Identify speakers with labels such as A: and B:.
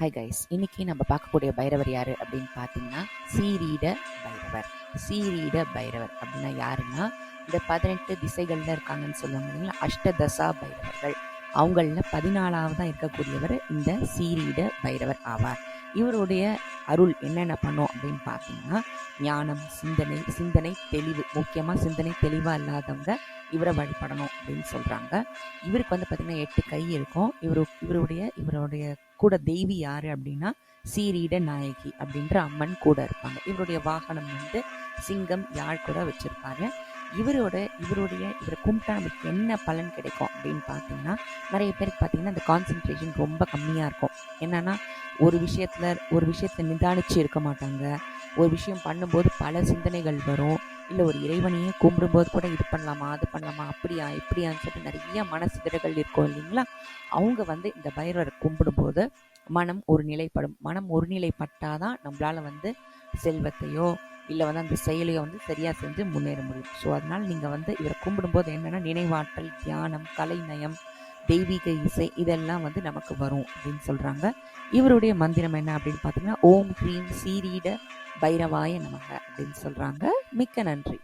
A: Hi guys இன்னைக்கு நம்ம பார்க்கக்கூடிய பைரவர் யாரு அப்படின்னு பார்த்தீங்கன்னா சீரீட பைரவர். சீரீட பைரவர் அப்படின்னா யாருன்னா இந்த பதினெட்டு திசைகள்ல இருக்காங்கன்னு சொல்லுவாங்க இல்லைங்களா அஷ்டதசா பைரவர்கள். அவங்களில் பதினாலாவதாக இருக்கக்கூடியவர் இந்த சீரீட பைரவர் ஆவார். இவருடைய அருள் என்னென்ன பண்ணும் அப்படின்னு பார்த்தீங்கன்னா ஞானம் சிந்தனை சிந்தனை தெளிவு. முக்கியமாக சிந்தனை தெளிவாக இல்லாதவங்க இவரை வழிபடணும் அப்படின்னு சொல்கிறாங்க இவருக்கு வந்து பார்த்திங்கன்னா எட்டு கை இருக்கும். இவரு இவருடைய இவருடைய கூட தெய்வி யார் அப்படின்னா சீரீட நாயகி அப்படின்ற அம்மன் கூட இருப்பாங்க. இவருடைய வாகனம் வந்து சிங்கம் யாழ் கூட வச்சுருப்பாரு. இவரோட இவருடைய இவரை கும்பிட்டா நம்மளுக்கு என்ன பலன் கிடைக்கும் அப்படின்னு பார்த்தீங்கன்னா நிறைய பேருக்கு பார்த்தீங்கன்னா அந்த கான்சென்ட்ரேஷன் ரொம்ப கம்மியாக இருக்கும். என்னன்னா ஒரு விஷயத்தில் ஒரு விஷயத்தை நிதானிச்சு இருக்க மாட்டாங்க. ஒரு விஷயம் பண்ணும்போது பல சிந்தனைகள் வரும். இல்லை ஒரு இறைவனையே கும்பிடும்போது கூட இது பண்ணலாமா அது பண்ணலாமா அப்படியா இப்படியான்னு சொல்லிட்டு நிறைய மனசிதறகள் இருக்கும் இல்லைங்களா? அவங்க வந்து இந்த பைரவரை கும்பிடும்போது மனம் ஒரு நிலைப்படும் மனம் ஒரு நிலைப்பட்டால் தான் நம்மளால வந்து செல்வத்தையோ இல்லை வந்து அந்த செயலையோ வந்து சரியாக செஞ்சு முன்னேற முடியும். ஸோ அதனால் நீங்கள் வந்து இவரை கும்பிடும்போது என்னென்னா நினைவாற்றல் தியானம் கலைநயம் தெய்வீக இசை இதெல்லாம் வந்து நமக்கு வரும் அப்படின்னு சொல்கிறாங்க இவருடைய மந்திரம் என்ன அப்படின்னு பார்த்தீங்கன்னா ஓம் ஹ்ரீம் சீரீட பைரவாய நமக அப்படின்னு சொல்கிறாங்க மிக்க நன்றி.